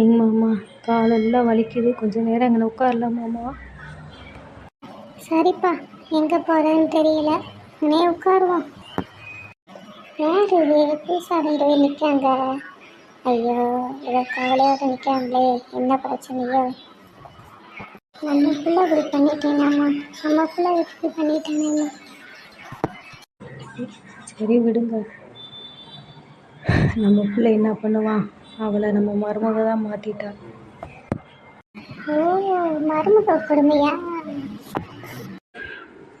எங்க மாமா காலெல்லாம் வலிக்குது. கொஞ்ச நேரம் அங்கே உட்காரலாமாம்மா சரிப்பா எங்கே போகிறேன்னு தெரியல. நீ உட்காருவோம். யார் இது? புதுசாக ரெண்டு பேர் நிற்காங்க ஐயோ இதை கவலையோடு நிற்காங்களே என்ன பிரச்சனையோ? நம்ம பிள்ளை இப்படி பண்ணிட்டேனாம்மா நம்ம பிள்ளை இப்படி பண்ணிட்டேனேம்மா சரி விடுங்க. நம்ம பிள்ளை என்ன பண்ணுவான்? அவளை நம்ம மருமக தான் மாற்றிட்டா ஓ மருமக கொடுமையா?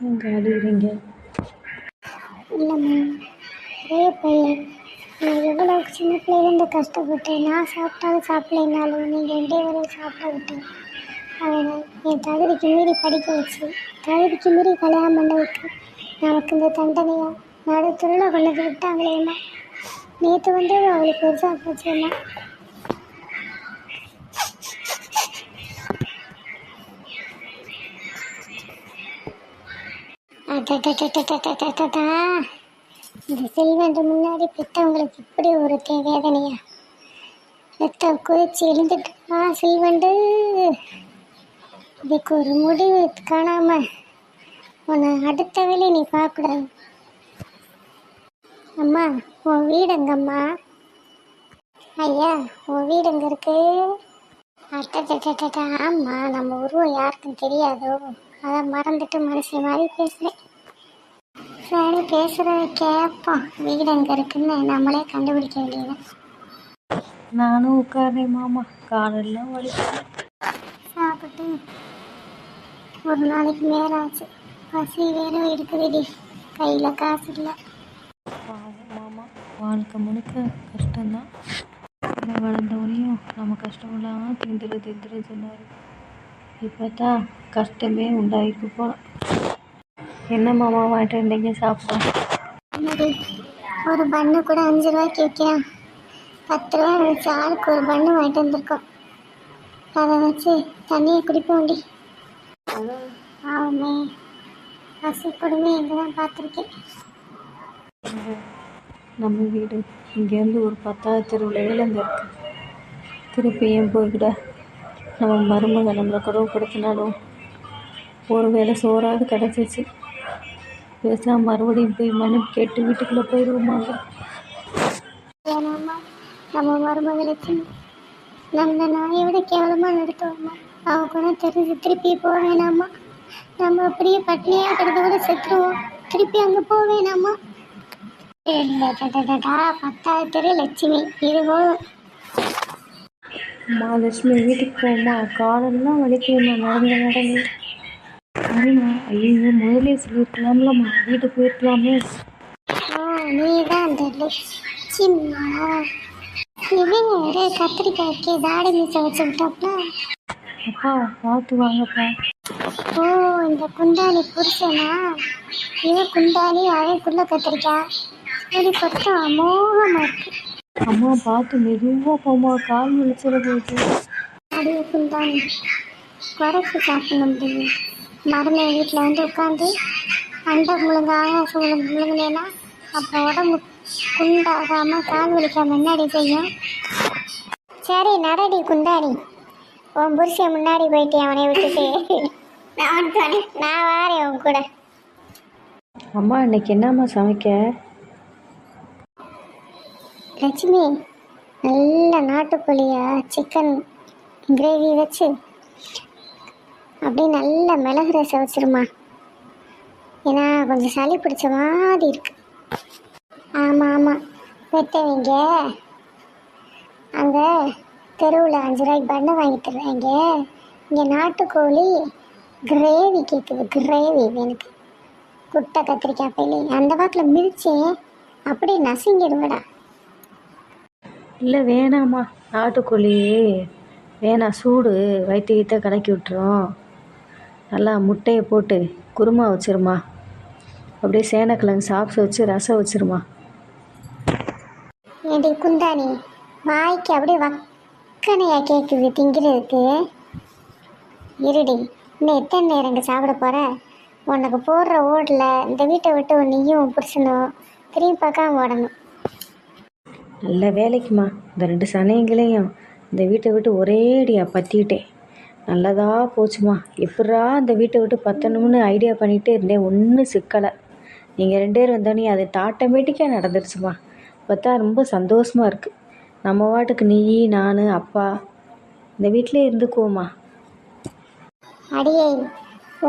எங்க அழுகிறீங்க இல்லைம்மா. ஒரே பையன். நான் எவ்வளோ சின்ன பிள்ளைலேருந்து கஷ்டப்பட்டேன் நான் சாப்பிட்டாலும் சாப்பிடலைனாலும் நீங்கள் ரெண்டே பேரும் சாப்பிட விட்டேன் அவனை என் தகுதிக்கு மீறி படிக்க வச்சு தகுதிக்கு மீறி கல்யாணம் பண்ண விட்டு நமக்கு இந்த தண்டனையா? நடு திருவிழா கொண்டு விட்டாங்களேம்மா. நேற்று வந்து அவ்வளோ பெருசாக போச்சு எல்லாம் இந்த செல்வன்ற முன்னாடி பெற்றவங்களுக்கு இப்படி ஒரு வேதனையா ரத்தம் கொதிச்சு எழுந்துட்டா செல்வண்டு. இதுக்கு ஒரு முடிவு காணாம உன்னை அடுத்த வேலையை நீ பார்க்கக்கூடாது. அம்மா உன் வீடு எங்கம்மா? ஐயா உன் வீடு எங்க இருக்கு? அட்டா ஆமா நம்ம உருவம் யாருக்கும் தெரியாதோ. அதை மறந்துட்டு மனசு மாதிரி பேசுறேன். சரி பேசுறத கேட்போம். வீடு எங்க இருக்குன்னு நம்மளே கண்டுபிடிக்க வேண்டியது நானும் உட்கார்றேன் மாமா. காலெல்லாம் வலிக்குது. சாப்பிட்டு ஒரு நாளைக்கு மேல ஆச்சு பசி வேற இருக்குதுடி கையில காசு இல்லை. வாழ்க்கை முழுக்க கஷ்டம்தான். நம்ம வளர்ந்தவனையும் நம்ம கஷ்டமெல்லாம் தீந்துரு தீந்துரு சொன்னார். இப்போ தான் கஷ்டமே உண்டாயிருக்கு போல. என்ன மாமா வாங்கிட்டு சாப்பிட? என்னடி ஒரு பண்ணு கூட அஞ்சு ரூபாய்க்கு விற்கிறான் பத்து ரூபா வச்சு ஆளுக்கு ஒரு பண்ணு வாங்கிட்டு வந்திருக்கோம். அதை வச்சு தண்ணியை குடிப்போண்டி. ஆமே பசி கொடுமை எங்கே தான் பார்த்துருக்கேன் நம்ம வீடு. இங்கேருந்து ஒரு பத்தாவது தெருவில் அங்கே இருக்கு. திருப்பி ஏன் போய்கிட நம்ம மருமக நம்மளை கடவுப்படுத்தினாலும் ஒரு வேளை சோறாவது கிடச்சிச்சு பேசாம மறுபடியும் போய் மனு கேட்டு வீட்டுக்குள்ளே போயிடுவோமாங்க ஏனாம்மா நம்ம மருமக லட்சுமி நம்ம நாயை விட கேவலமாக நடத்துவோம்மா அவன் கூட தெரிஞ்சு திருப்பி போக நம்ம அப்படியே பட்னியாக கிடந்த கூட செத்துருவோம். திருப்பி அங்கே போக பத்தாவது தெரு லட்சுமி. இது போதும் அம்மா லட்சுமி வீட்டுக்கு போம்மா. காலெல்லாம் வலிக்குதும்மா நடந்து நடந்து. சரிம்மா. ஐயோ முதலே சொல்லியிருக்கலாம்லம்மா வீட்டுக்கு போயிருக்கலாமே. நீ தான் அந்த லட்சுமியா இவன் ஒரே கத்திரிக்காய்க்கு தாடி மீசை வச்சு அப்பா பார்த்து வாங்கப்பா. ஓ இந்த குண்டாணி புருஷனா? இவன் குண்டாணி அவன் குள்ள கத்திரிக்காய் ஒரு கொத்தம் அமோகமா இருக்கு. அம்மா பார்த்து மெதுவாக போம்மா. கால் வலிச்சிட போகுது. அடிய குண்டாணி குறைச்சி சாப்பிட முடியும் மருமை வீட்டில் வந்து உட்காந்து அண்டை முழுங்க ஆகாசம் முழுங்க முழுங்கினேன்னா அப்புறம் உடம்பு குண்டாகாமல் கால் வலிக்காம என்னடி செய்யும் சரி நடடி குண்டாணி உன் புருஷன் முன்னாடி போயிட்டு அவனை விட்டுட்டு. நான் வாரேன் உன் கூட. அம்மா இன்னைக்கு என்னம்மா சமைக்க? லட்சுமி நல்ல நாட்டுக்கோழியா சிக்கன் கிரேவி வச்சு அப்படியே நல்ல மிளகு ரசம் வச்சிருமா? ஏன்னா கொஞ்சம் சளி பிடிச்ச மாதிரி இருக்கு. ஆமாம் ஆமாம் வெட்டவங்க அங்கே தெருவில் அஞ்சு ரூபாய்க்கு பண்ணை வாங்கி தருவாங்க இங்கே நாட்டுக்கோழி கிரேவி கேட்குது கிரேவி எனக்கு. குட்டை கத்திரிக்காய் பையிலே. அந்த வாக்கில் மிதிச்சேன். அப்படியே நசுங்கிடுவேடா. இல்லை வேணாம்மா. நாட்டுக்கோழி. வேணாம் சூடு. வயிற்று கீத்த கலக்கி விட்டுரும். நல்லா முட்டையை போட்டு குருமா வச்சிருமா. அப்படியே சேனக்கிழங்கு சாப்பிட்டு வச்சு ரசம் வச்சிருமா. ஏடி குந்தாணி வாய்க்கு அப்படியே வக்கனையா கேட்குது திங்கிறதுக்கு இருடி இன்னும் எத்தனை நேரம் இங்கே சாப்பிட போகிற உனக்கு போடுற ஓடில் இந்த வீட்டை விட்டு நீயும் புருஷனும் திரும்பி பார்க்காம ஓடணும். நல்ல வேலைக்குமா. இந்த ரெண்டு சனைங்களையும் இந்த வீட்டை விட்டு ஒரேடியாக பற்றிக்கிட்டேன் நல்லதாக போச்சுமா. எப்பட்றா இந்த வீட்டை விட்டு பற்றணும்னு ஐடியா பண்ணிகிட்டே இருந்தேன். ஒன்றும் சிக்கலை. நீங்கள் ரெண்டு பேர் வந்தோடனே அது ஆட்டோமேட்டிக்காக நடந்துருச்சுமா. பார்த்தா ரொம்ப சந்தோஷமாக இருக்குது நம்ம வாட்டுக்கு நீ நான் அப்பா இந்த வீட்டிலே இருந்துக்குவோம்மா அடியே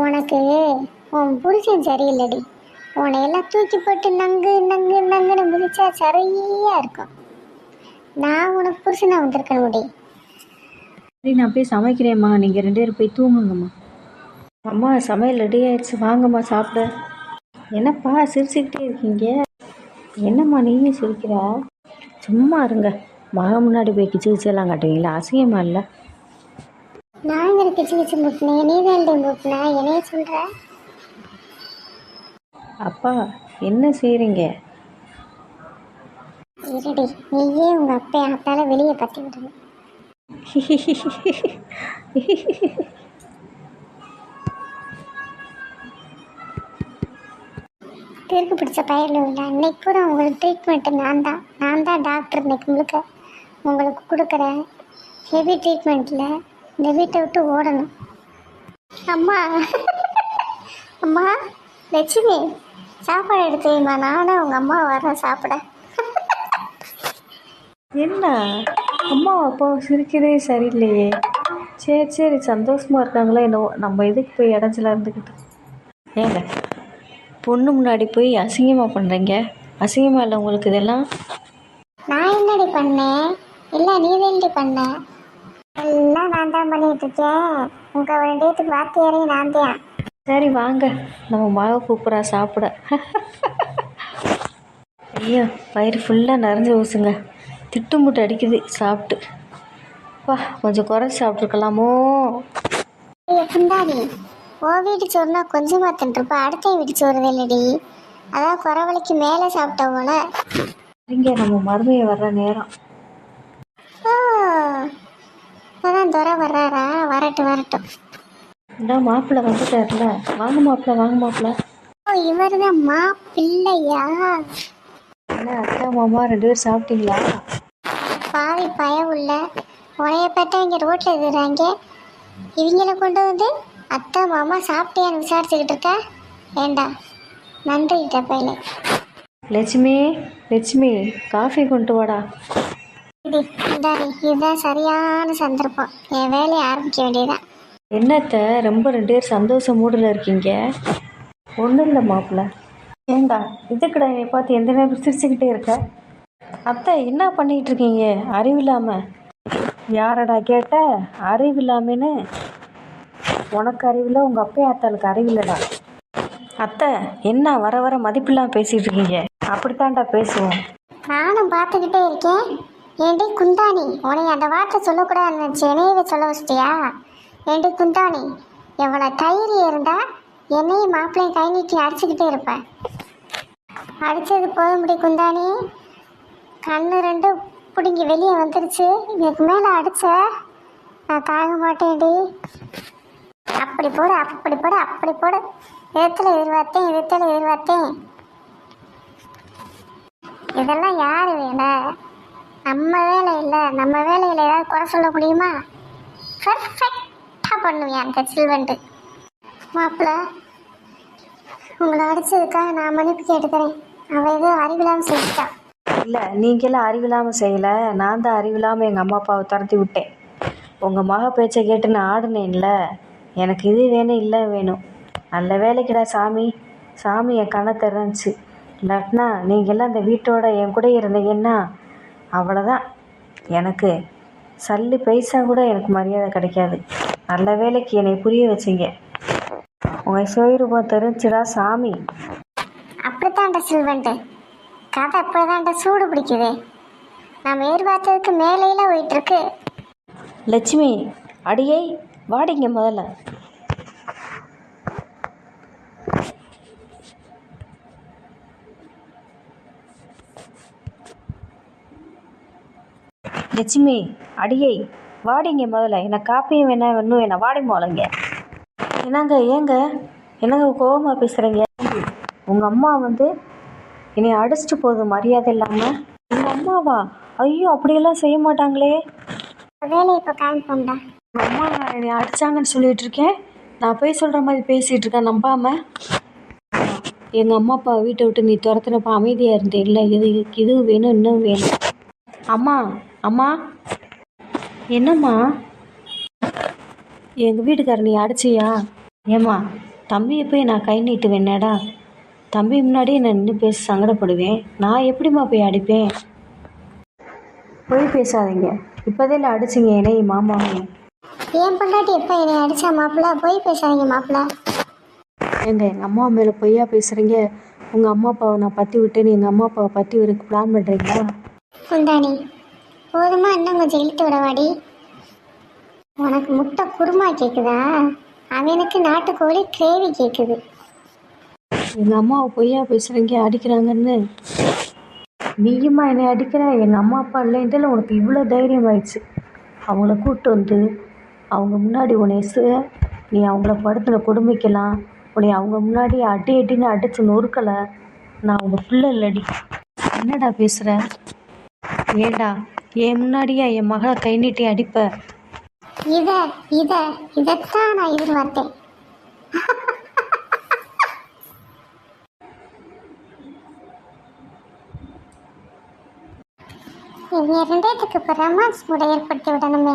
உனக்கு உன் புருஷன் சரியில்லடி. உன்னை எல்லாம் தூக்கி போட்டு நங்கு நங்கு நங்குன்னு முடிச்சா சரியா இருக்கும். நான் உனக்கு புருஷனா வந்திருக்கேன் முடி. சரி நான் போய் சமைக்கிறேம்மா. நீங்கள் ரெண்டு பேரும் போய் தூங்குங்கம்மா. அம்மா சமையல் ரெடி ஆயிடுச்சு. வாங்கம்மா சாப்பிட. என்னப்பா சிரிச்சுக்கிட்டே இருக்கீங்க? என்னம்மா நீயும் சிரிக்கிற? சும்மா இருங்க. மக முன்னாடி போய் கிச்சு கிச்செல்லாம் காட்டுவீங்களா? அசிங்கமா இல்லை? நான் இங்கே கிச்சு கிச்சு முட்டினேன் நீ தான் முட்டின? என்னைய சொல்ற? அப்பா என்ன செய்கிறீங்க இருடி. நீயே உங்க அப்பா அத்தால வெளியே பத்தி விடணும் தெருக்கு பிடிச்ச பயிரில் உள்ள. அன்னைக்கு கூட உங்களுக்கு ட்ரீட்மெண்ட்டு நான் தான். நான் தான் டாக்டர் இன்னைக்கு முழுக்க. உங்களுக்கு கொடுக்குற ஹெவி ட்ரீட்மெண்ட்டில் இந்த வீட்டை விட்டு ஓடணும். அம்மா. அம்மா லட்சுமி சாப்பாடு எடுத்து நானும் உங்கள் அம்மா வரேன் சாப்பிட. என்ன? அம்மா அப்பா சிரிக்கிறதே சரியில்லையே. சரி சரி சந்தோஷமா இருக்காங்களா என்னவோ? நம்ம எதுக்கு போய் இடத்துல இருந்துக்கிட்டு ஏங்க பொண்ணு முன்னாடி போய் அசிங்கமாக பண்ணுறீங்க அசிங்கமாக இல்லை உங்களுக்கு இதெல்லாம்? நான் என்னடி பண்ணேன்? இல்லை நீ தான்டி பண்ண? எல்லாம் நான் தான் பண்ணிட்டு இருக்கேன். உங்கள் ரெண்டு பேத்துக்கு வாத்தியாரையும் நான் தான். சரி வாங்க. நம்ம மாவை கூப்பிட்றா சாப்பிட. ஐயோ வயிறு ஃபுல்லாக நிறைஞ்சு ஊசுங்க. திட்டு முட்டை அடிக்குது சாப்பிட்டு. வா கொஞ்சம் குறைச்சி சாப்பிட்ருக்கலாமோ ஏய் குண்டாடி ஓ வீட்டு சோறுனா கொஞ்சமாக தின்றுப்பா. அடுத்த வீட்டு சோறு இல்லடி அதான் குறவழிக்கு மேலே சாப்பிட்ட போல. இங்கே நம்ம மருமையை வர்ற நேரம். ஓ அதான் துறை வர்றாரா? வரட்டும் வரட்டும். இந்த மாப்பிள்ளை வந்துட்டார்ல வாங்க மாப்பிள்ளை வாங்க மாப்பிள்ளை. ஓ இவர் தான் மாப்பிள்ளையா? என்ன அக்கா மாமா ரெண்டு பேரும் சாப்பிட்டீங்களா? பாவி பய உள்ள உனைய பார்த்தா இங்கே ரோட்டில் இருக்கிறாங்க. இவங்கள கொண்டு வந்து அத்தை மாமா சாப்பிட்டியான்னு விசாரிச்சுக்கிட்டு இருக்கா? ஏண்டா நன்றி டப்பையில லட்சுமி லட்சுமி காஃபி கொண்டு வாடா. இது இதுதான் சரியான சந்தர்ப்பம். என் வேலையை ஆரம்பிக்க வேண்டியதான் என்னத்த ரொம்ப ரெண்டு பேர் சந்தோஷ மூடில் இருக்கீங்க? ஒன்றும் இல்லை மாப்பிள்ளை. ஏண்டா? இதுக்கடா என்னை பார்த்து எந்த நேரம் சிரிச்சுக்கிட்டே இருக்க? அத்தை என்ன பண்ணிக்கிட்டு இருக்கீங்க அறிவில்லாம. யாரடா கேட்ட? அறிவில்லாமன்னு. உனக்கு அறிவில் உங்கள் அப்பா அத்தாளுக்கு அறிவில்லடா. அத்தை என்ன வர வர மதிப்பில்லாமல் பேசிகிட்டு இருக்கீங்க அப்படித்தான்டா பேசுவோம். நானும் பார்த்துக்கிட்டே இருக்கேன். ஏண்டி குந்தாணி உனைய அந்த வார்த்தை சொல்லக்கூடாதுன்னு நினச்சி என்னையவே சொல்ல வச்சிட்டியா? ஏண்டி குந்தாணி எவ்வளோ தைரியம் இருந்தா என்னையும் மாப்பிள்ளையும் கை நீட்டி அடிச்சுக்கிட்டே இருப்பேன் அடித்தது போதும்படி குந்தானி கண்ணு ரெண்டு பிடுங்கி வெளியே வந்துருச்சு. இதுக்கு மேலே அடித்த நான் தாங்க மாட்டேன்டி அப்படி போடு அப்படி போடு அப்படி போடு. எதிர்த்தில் எதிர்பார்த்தேன் எதிர்த்தில் எதிர்பார்த்தேன். இதெல்லாம் யார் வேலை? நம்ம வேலை இல்லை. நம்ம வேலையில் ஏதாவது குறை சொல்ல முடியுமா? பர்ஃபெக்டாக பண்ணுவேன் அந்த சில்வெண்ட்டு மாப்பிள்ள உங்களை அடிச்சதுக்காக நான் மன்னிப்பு கேட்டுக்கிறேன். அவள் எதுவும் அறிவில்லாமல் செஞ்சுட்டான் இல்லை நீங்களாம் அறிவில்லாமல் செய்யலை. நான் தான் அறிவில்லாமல் எங்கள் அம்மா அப்பாவை துரத்தி விட்டேன். உங்கள் மக பேச்சை கேட்டு நான் ஆடினேன்ல. எனக்கு இது வேணும் இல்லை வேணும். நல்ல வேலைக்குடா சாமி. சாமி என் கண்ணை திறந்துச்சு. இல்லாட்டினா நீங்கள்லாம் இந்த வீட்டோட என் கூட இருந்தீங்கன்னா அவ்வளோதான் எனக்கு சல்லி பைசா கூட எனக்கு மரியாதை கிடைக்காது. நல்ல வேலைக்கு என்னை புரிய வச்சிங்க. உங்கள் சுயரூபம் தெரிஞ்சுடா சாமி? அப்படித்தான்டா சில்வெண்ட்டு கதை அப்படிதான்டா சூடு பிடிக்குது. நம்ம எதிர்பார்த்ததுக்கு மேலேலாம் போயிட்டு இருக்கு லட்சுமி அடியை வாடிங்க முதல்ல. லட்சுமி அடியை வாடிங்க முதல்ல. எனக்கு காப்பியும் வேணாம் இன்னும் வேணாம். வாடி முதலங்க என்னங்க ஏங்க? என்னங்க கோவமாக பேசுகிறீங்க உங்கள் அம்மா வந்து என்னை அடிச்சிட்டு போகுது மரியாதை இல்லாமல் உங்கள் அம்மாவா? ஐயோ அப்படியெல்லாம் செய்ய மாட்டாங்களே. வேலையை இப்போ காமிப்போம்டா உங்கள் அம்மா என்னை அடிச்சாங்கன்னு சொல்லிட்டு இருக்கேன் நான் போய் சொல்கிற மாதிரி பேசிகிட்டு இருக்கேன் நம்பாம. எங்கள் அம்மா அப்பா வீட்டை விட்டு நீ துரத்துனப்ப அமைதியாக இருந்தேன் இல்லை இது இது வேணும் இன்னும் வேணும். அம்மா அம்மா. என்னம்மா? எங்கள் வீட்டுக்காரர் நீ அடிச்சியா? ஏம்மா தம்பியை போய் நான் கை நீட்டுவேனேடா தம்பி முன்னாடியே நான் நின்று பேசி சங்கடப்படுவேன். நான் எப்படிம்மா போய் அடிப்பேன்? போய் பேசாதீங்க. இப்போதே இல்லை அடிச்சிங்க என்னையும் மாமாவையும் என் பொண்டாட்டி எப்போ என்னை அடிச்சா மாப்பிள்ள? போய் பேசாதீங்க மாப்பிள்ள. ஏங்க எங்கள் அம்மா மேலே பொய்யா பேசுகிறீங்க உங்கள் அம்மா அப்பாவை நான் பற்றி விட்டேன்னு எங்கள் அம்மா அப்பாவை பற்றி பிளான் பண்ணுறீங்களா குந்தாணி போதுமா? இன்னும் கொஞ்சம் இழுத்து விடவாடி உனக்கு முட்டை குருமா கேட்குதா அவனுக்கு நாட்டுக்கோழி கிரேவி கேட்குது எங்கள் அம்மாவை பொய்யா பேசுகிறீங்க அடிக்கிறாங்கன்னு. நீயுமா என்னை அடிக்கிற? எங்கள் அம்மா அப்பா இல்லைன்ட்டு உனக்கு இவ்வளோ தைரியம் ஆயிடுச்சு. அவங்கள கூப்பிட்டு வந்து அவங்க முன்னாடி உன்னை சு- நீ அவங்கள படுத்தின கொடுமைக்கலாம் உன்னை அவங்க முன்னாடி அடி அடின்னு அடித்து நொறுக்கலை. நான் அவங்க பிள்ளை இல்லடி. என்னடா பேசுகிற ஏண்டா என் முன்னாடியே என் மகளை கை நீட்டி அடிப்ப? இத இத இதைத்தான் நான் எதிர்பார்த்தேன். இவங்க ரெண்டேத்துக்கு இப்போ ரொமான்ஸ் மூட ஏற்படுத்தி விடணுமே.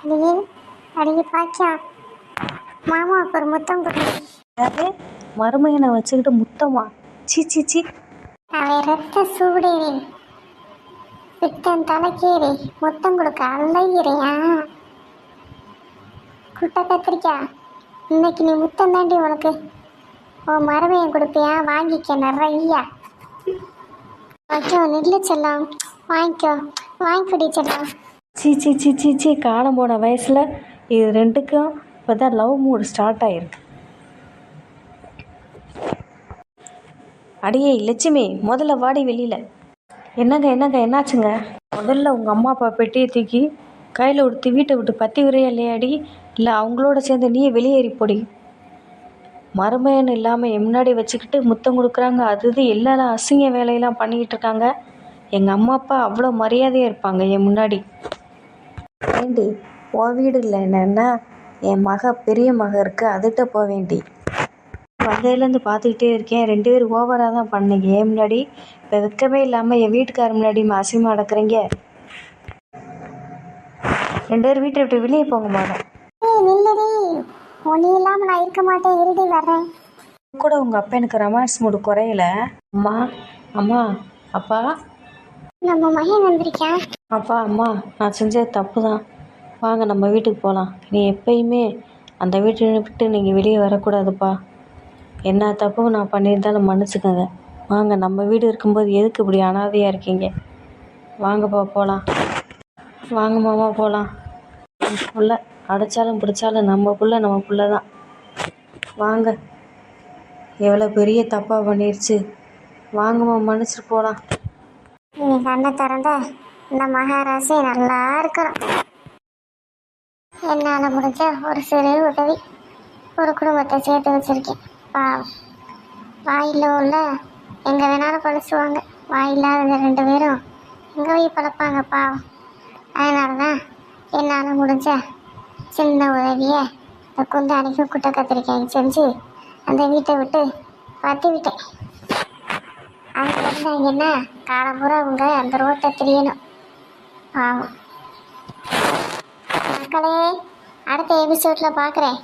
அடியே அடியே பாக்கியா. மாமாவுக்கு ஒரு முத்தம் கொடு யாரு மருமையனை வச்சுக்கிட்டு முத்தமா? சீ சீ சீ. அவை ரத்த சூடேறி. பித்தன் தலைக்கேறி முத்தம் கொடுக்க அல்லையிறியா? குட்டை கத்திரிக்கா இன்னைக்கு நீ முத்தம் தாண்டி உனக்கு உன் மரமையை கொடுப்பியா? வாங்கிக்க நிறையா. ஓகே நில்லு செல்லம். வாங்கிக்கோ வாங்கிக்கொடி செல்லம். சீ சீ சீ சீ சீ காலம் போன வயசில் இது ரெண்டுக்கும் இப்போ தான் லவ் மூடு ஸ்டார்ட் ஆகிருக்கு அடியே லட்சுமி முதல்ல வாடி வெளியில். என்னங்க என்னங்க என்னாச்சுங்க? முதல்ல உங்கள் அம்மா அப்பா பெட்டியை தூக்கி கையில் உடுத்தி வீட்டை விட்டு பத்தி விரையா இல்லையாடி? இல்லை அவங்களோட சேர்ந்து நீயே வெளியேறி போடி. மருமையன் இல்லாமல் முன்னாடி வச்சுக்கிட்டு முத்தம் கொடுக்குறாங்க. அது இது எல்லாரும் அசிங்க வேலையெல்லாம் பண்ணிக்கிட்டு இருக்காங்க. எங்கள் அம்மா அப்பா அவ்வளோ மரியாதையாக இருப்பாங்க என் முன்னாடி. ஏண்டி உன் வீடு இல்லை என்னன்னா என் மக பெரிய மக இருக்கு. அதுகிட்ட போக வேண்டி. வந்ததுலேருந்து பார்த்துக்கிட்டே இருக்கேன். ரெண்டு பேரும் ஓவராக தான் பண்ணீங்க. ஏன் முன்னாடி? இப்போ வெக்கமே இல்லாமல் என் வீட்டுக்கார முன்னாடி அசிங்கமாக நடக்கிறீங்க. ரெண்டு பேரும் வீட்டை விட்டு வெளியே போங்க மாட்டோம் ஏய் நில்லுடி. இல்லாமல் நான் இருக்க மாட்டேன். இருடி வர்றேன். கூட உங்கள் அப்பா எனக்கு ரொமான்ஸ் மூடு குறையல. அம்மா அம்மா அப்பா. நம்ம மகன் வந்திருக்கான். அப்பா அம்மா நான் செஞ்சது தப்பு தான் வாங்க நம்ம வீட்டுக்கு போகலாம் நீ எப்பயுமே அந்த வீட்டை விட்டு நீங்கள் வெளியே வரக்கூடாதுப்பா. என்ன தப்பும் நான் பண்ணியிருந்தாலும் மன்னிச்சுக்கோங்க. வாங்க நம்ம வீடு இருக்கும்போது எதுக்கு இப்படி அனாதையாக இருக்கீங்க? வாங்கப்பா போகலாம் வாங்க மாமா போகலாம் புள்ள அடைச்சாலும் பிடிச்சாலும் நம்ம புள்ள நம்ம புள்ள தான் வாங்க. எவ்வளோ பெரிய தப்பாக பண்ணிருச்சு. வாங்கம்மா மன்னிச்சிட்டு போகலாம் நீ கண்ணை திறந்த இந்த மகாராசி நல்லா இருக்கணும் என்னால் முடிஞ்ச ஒரு சிறு உதவி ஒரு குடும்பத்தை சேர்த்து வச்சுருக்கேன். பா வாயில் உள்ள எங்கே வேணாலும் பழசுவாங்க. வாயில்லாத ரெண்டு பேரும் எங்கே போய் பழப்பாங்க பாவம். அதனால தான் என்னால் முடிஞ்ச சின்ன உதவியை இந்த குந்தாணிக்கும் குட்டை கத்திரிக்காய் செஞ்சு அந்த வீட்டை விட்டு பற்றி விட்டேன் அங்கே இருந்தாங்கன்னா காலம்பூரா அவங்க அந்த ரோட்டை தெரியணும். பாவம். மக்களே அடுத்த எபிசோடில் பார்க்குறேன்